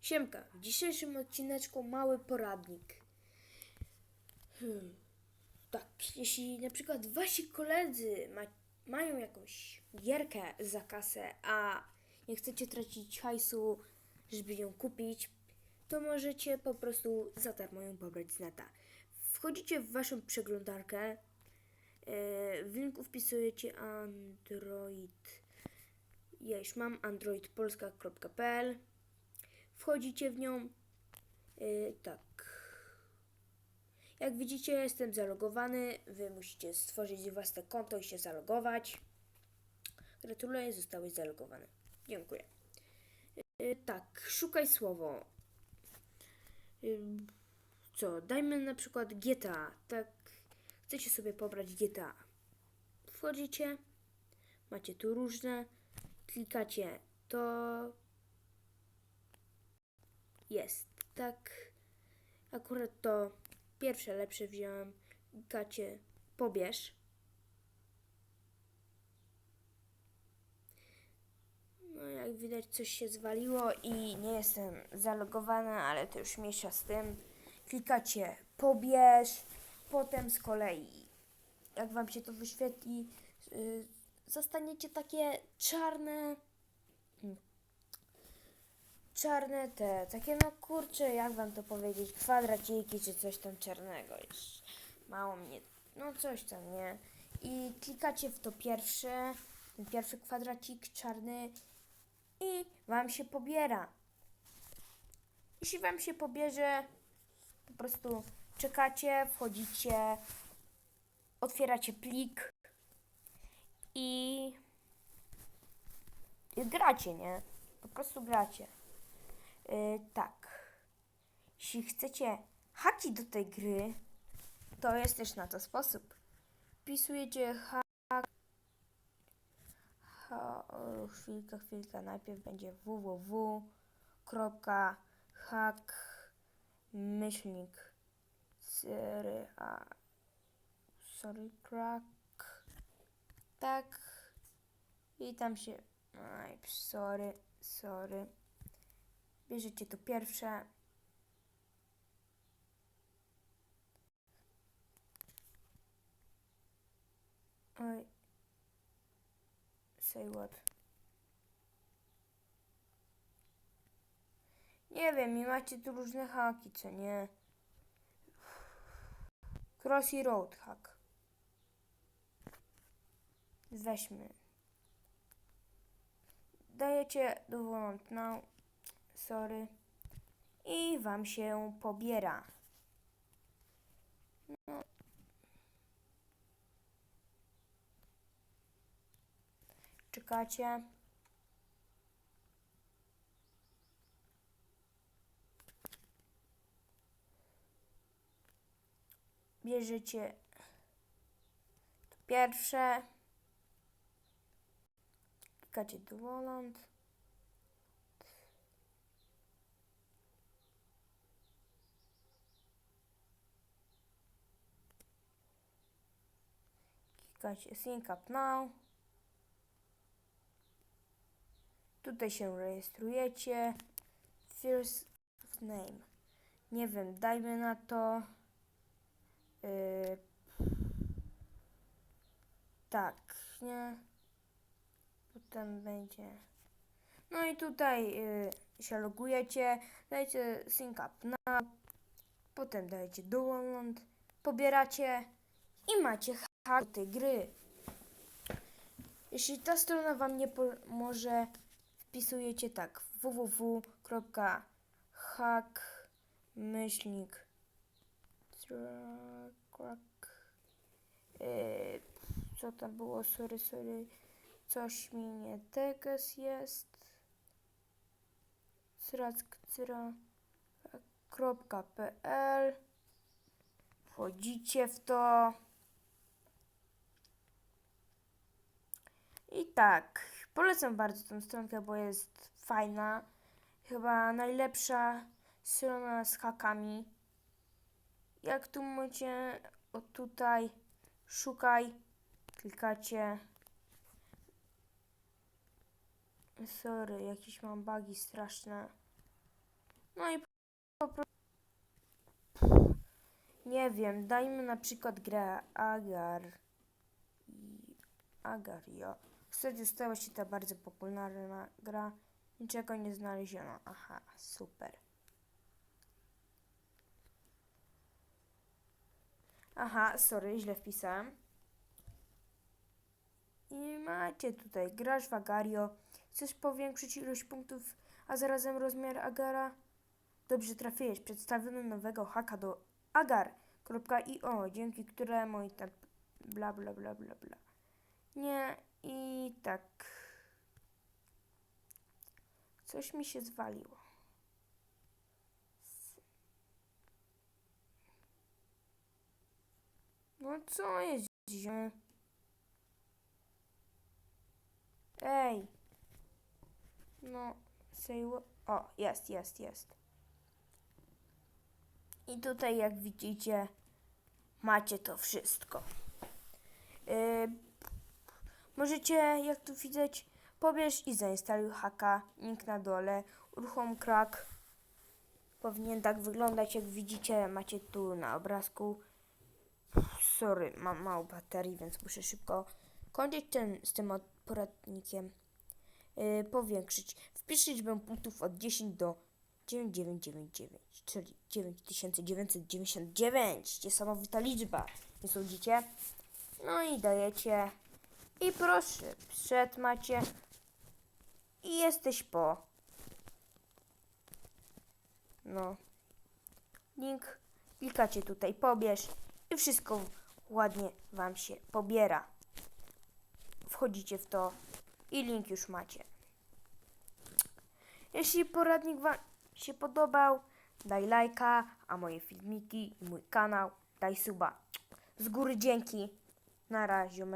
Siemka, w dzisiejszym odcineczku mały poradnik. Hmm. Tak, jeśli na przykład wasi koledzy ma, mają jakąś gierkę za kasę, a nie chcecie tracić hajsu, żeby ją kupić, to możecie po prostu za darmo ją pobrać z neta. Wchodzicie w waszą przeglądarkę, e, w linku wpisujecie Android. Ja już mam androidpolska.pl wchodzicie w nią. Yy, tak. Jak widzicie, jestem zalogowany. Wy musicie stworzyć własne konto i się zalogować. Gratuluję, zostałeś zalogowany. Dziękuję. Yy, tak, szukaj słowo. Yy, co, dajmy na przykład GTA. Tak, chcecie sobie pobrać GTA. Wchodzicie, macie tu różne, klikacie to, jest. Tak, akurat to pierwsze lepsze wziąłem. Gacie, pobierz. No jak widać coś się zwaliło i nie jestem zalogowany, ale to już mniejsza z tym. Klikacie pobierz, potem z kolei jak wam się to wyświetli, yy, zostaniecie takie czarne czarne te, takie no kurczę, jak wam to powiedzieć, kwadraciki czy coś tam czarnego już. Mało mnie, no coś tam, nie? I klikacie w to pierwsze, ten pierwszy kwadracik czarny i wam się pobiera. Jeśli wam się pobierze, po prostu czekacie, wchodzicie, otwieracie plik i gracie, nie? Po prostu gracie. Yy, tak. Jeśli chcecie haki do tej gry, to jest też na to sposób. Wpisujecie hak. Ha, chwilka, chwilka. Najpierw będzie www.hack myślnik 4 a sorry crack tak i tam się aj, sorry sorry Bierzecie to pierwsze. Oj. Say what? Nie wiem, i macie tu różne haki, co nie? Crossy Road hack. Weźmy. Dajecie dowolną now sorry, i Wam się pobiera. No. Czekacie. Bierzecie to pierwsze. Klikacie dowoląd. Klikacie Sync Up Now. Tutaj się rejestrujecie. First name. Nie wiem, dajmy na to. Yy, tak, nie. Potem będzie. No i tutaj yy, się logujecie. Dajcie Sync Up Now. Potem dajecie download. Pobieracie i macie do tej gry. Jeśli ta strona Wam nie pomoże, wpisujecie tak www.hack myślnik yy, co tam było, sorry, sorry, coś mi nie teges jest. Srack.pl wchodzicie w to I tak, polecam bardzo tę stronkę, bo jest fajna. Chyba najlepsza strona z hakami. Jak tu macie, o tutaj, szukaj, klikacie. Sorry, jakieś mam bugi straszne. No i po prostu... Nie wiem, dajmy na przykład grę Agar. I Agario. Wtedy stała się ta bardzo popularna gra. Niczego nie znaleziono. Aha, super. Aha, sorry, źle wpisałem. I macie tutaj, grasz w Agario, chcesz powiększyć ilość punktów, a zarazem rozmiar Agara? Dobrze trafiłeś, przedstawiono nowego haka do agar.io, dzięki któremu i tak bla bla bla bla bla. Nie, i tak. Coś mi się zwaliło. No co jest dzisiaj? Ej. No, say? O, jest, jest, jest. I tutaj, jak widzicie, macie to wszystko. Możecie, jak tu widać, pobierz i zainstaluj haka. Link na dole. Uruchom krak. Powinien tak wyglądać, jak widzicie. Macie tu na obrazku. Sorry, mam mało baterii, więc muszę szybko kończyć ten, z tym poradnikiem. Yy, powiększyć. Wpisz liczbę punktów od 10 do 9999, czyli 9999. Niesamowita liczba. Nie sądzicie? No i dajecie. I proszę, przed macie. I jesteś po. No. Link klikacie tutaj, pobierz i wszystko ładnie Wam się pobiera. Wchodzicie w to i link już macie. Jeśli poradnik Wam się podobał, daj lajka, a moje filmiki i mój kanał daj suba. Z góry dzięki. Na razie.